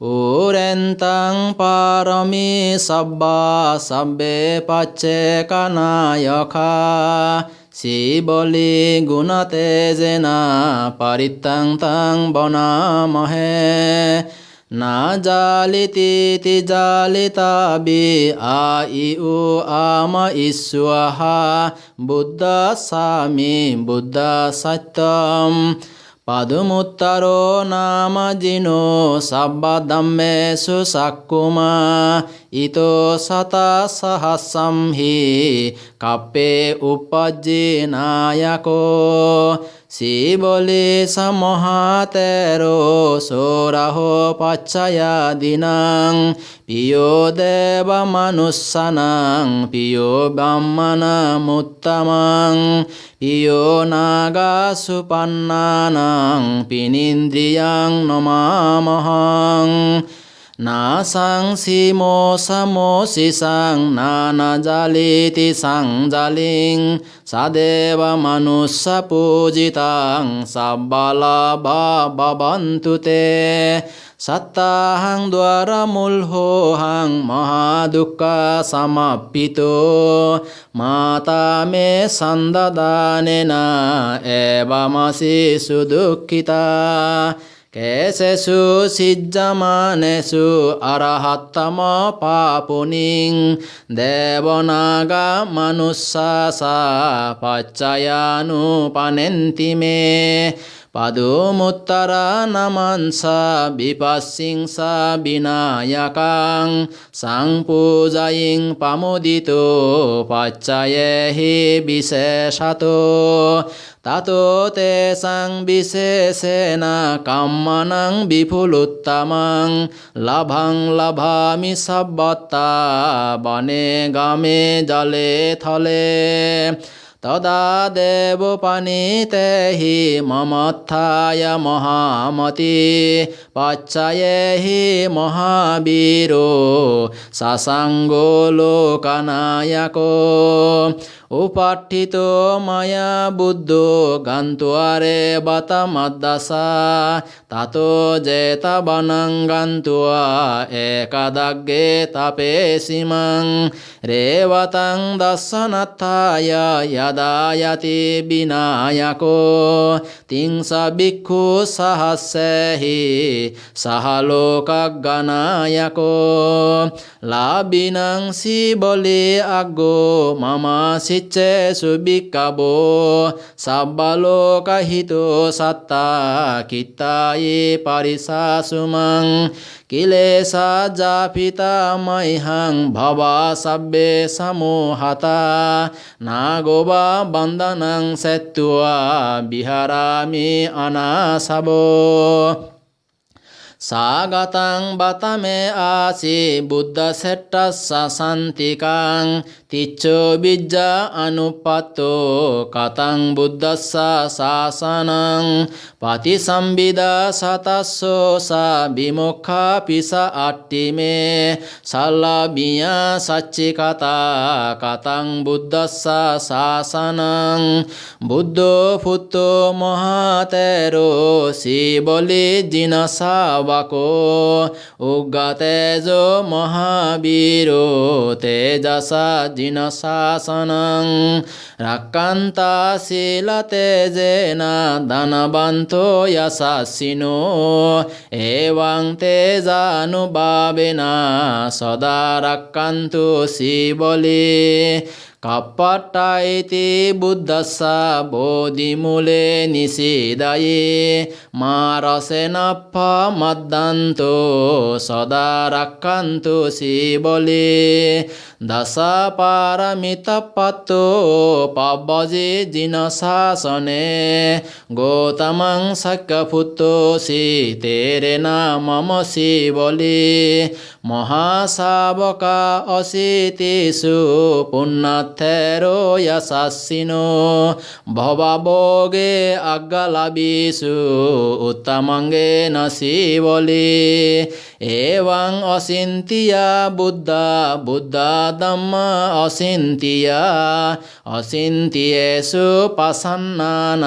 පූරෙන්තං පාරමී සබ්බා සබ්බේ පච්චේ කනායකා සීබොලි ගුණතේසෙන පරිත්තංතං බොනාමහේ නාජාලිතීති ජාලිතාබි ආයිඋ ආම ඉස්වහා බුද්ධසාමි බුද්ධ සත්තම් පදුමුත්තරෝ නාමජිනෝ සබ්බදම්මේසු සක්කුමා ඉතෝ සතා සහස්සම්හි කප්පේ උපජ්ජේනායකෝ සීබොලි සමහාතරෝ සෝරහෝ පච්චයදිනං පියෝදේව මනුස්සනං පියෝ බම්මන මුත්තමං පියෝනාගාසුපන්නානං පිනින්ද්‍රියං නොමාමහං නාසං සීමෝ සමෝසිසං නානජලීති සංජලින් සදේව මනුස්ස පූජිතං සබ්බලාභා බබන්තුතේ සත්තාහං දවරමුල්හෝහං මහාදුක්කා සමප්පිතෝ මාතාමේ සන්දදානෙන ඒවමසි සුදුක්කිතා කේසෙසු සිජ්ජමානෙසු අරහත්තම පාපුනින් දේවනාගා මනුස්සසා පච්චයානු පනෙන්තිමේ පදුමුත්තරා නමන්සා බිපස්සිංසා බිනායකං සංපූජයින් පමුදිතෝ පච්චයෙහි බිසේෂතෝ তাতো তে সাং বিশেষেনা কাম্মানাং বিপুলোত্তমাং, লাভাং লাভামি সব্বত্তা বনে গামে জলে থলে। তদা দেব পানিতে হি মমত্থায় মহামতি, পচ্ছায়ে হি মহাবীর সাসাঙ্গ লোকানায়ক උපට්ඨිතෝ මය බුද්ධෝ ගන්තුවරේ බත මද්දසා තතෝ ජේත බනං ගන්තුවා ඒකදග්ගේ තපේසිමං රේවතං දස්සනත්තාය යදායති බිනායකෝ තිංස බික්ඛු සහස්සෙහි සහලෝකක් ගනායකෝ ලාබිනං සීබොලේ අග්ගෝ මමාසි සිච්චේසු බික්කබෝ සබ්බලෝකහිතෝ සත්තා කිත්තායේ පරිසාසුමං කිලේසා ජාපිතා මයිහං භවා සබ්බේ සමෝහතා නාගොබා බන්ධනං සැත්තුවා බිහරාමි අනාසබෝ සාගතං බතමේ ආසී බුද්ධ සෙට්ටස්ස සන්තිකං තිච්චෝ බිජ්ජා අනුපත්තෝ කතං බුද්දස්සා සාසනං පතිසම්බිදා සතස්සෝසා බිමොක්ඛා පිස අට්ටිමේ සල්ලාබියා සච්චි කතා කතං බුද්දස්සා සාසනං බුද්ධෝ පුත්තෝ මහතෙරෝ සීබොලි ವಕೋ ಉಗ್ಗ ತೇಜೋ ಮಹಾವೀರೋ ತೇಜಸ ಜಿನ ಶಾಸನ ರಕ್ಕಂತ ಶೀಲ ತೇಜೇನ ಧನವಂತೋ ಯಶಸ್ಸಿನೋ ಏವಂ ತೇಜಾನುಭಾವೇನ ಸದಾ ರಕ್ಕಂತು ಶಿವಲಿ කප්පට්ටයිති බුද්දස්සා බෝධිමුලේ නිසිදයේ මාරසෙනප්පා මද්දන්තෝ සදාරක්කන්තු සීබොලේ দাসা পারামিতা পাত জিন শাসনে গৌতমং সাক্যফুত সি তেরে নাম সি বলে মহাশাবকা অসিতিষু পুণ্যথেরো যশাসিন ভবাবগে আজ্ঞালাবিষু উত্তমঙ্গে নসি বলে এবাং অচিন্তিয়া বুদ্ধ বুদ্ধা ධම්මා අසින්තියා අසින්තියේසු පසන්නානං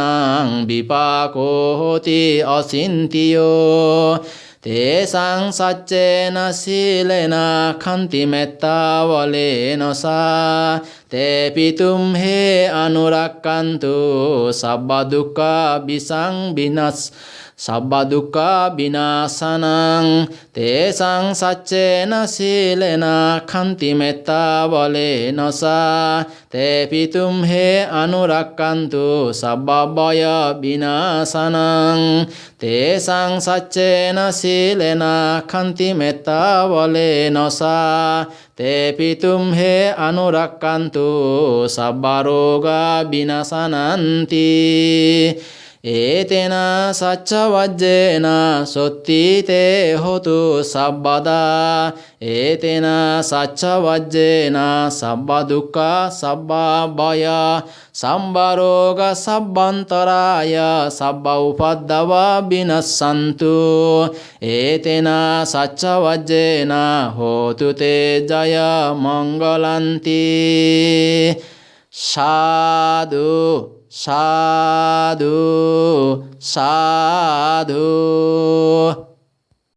විපාකෝ හෝති අසින්තියෝ තේසං සච්චේන සීලෙන කන්තිමෙත්තා වලේනසා තේපිතුම් හේ අනුරක්කන්තු සබ්බදුක්කා බිසං බිනස් සබ්බදුක්කා බිනාසනං තේසං සච්චේන සීලෙන කන්තිමෙත්තා වලේ නොසා තේපිතුම් හේ අනුරක්කන්තු සබ්බබය බිනාසනං තේසං සච්චේන සීලෙන කන්තිමෙත්තා වලේ නොසා තේපිතුම් හේ අනුරක්කන්තු සබ්බරෝගා බිනසනන්ති. ඒතෙන සච්චවජ්ජේන සොත්තිතේ හොතු සබ්බදා ඒතෙන සච්චවජ්ජේන සබ්බදුක්කා සබ්බාබය සම්බරෝග සබ්බන්තරාය සබ්බ උපද්දවා බිනස්සන්තු ඒතෙන සච්චවජ්ජේන හෝතුතේ ජය මංගලන්ති සාදු සාදු සාදු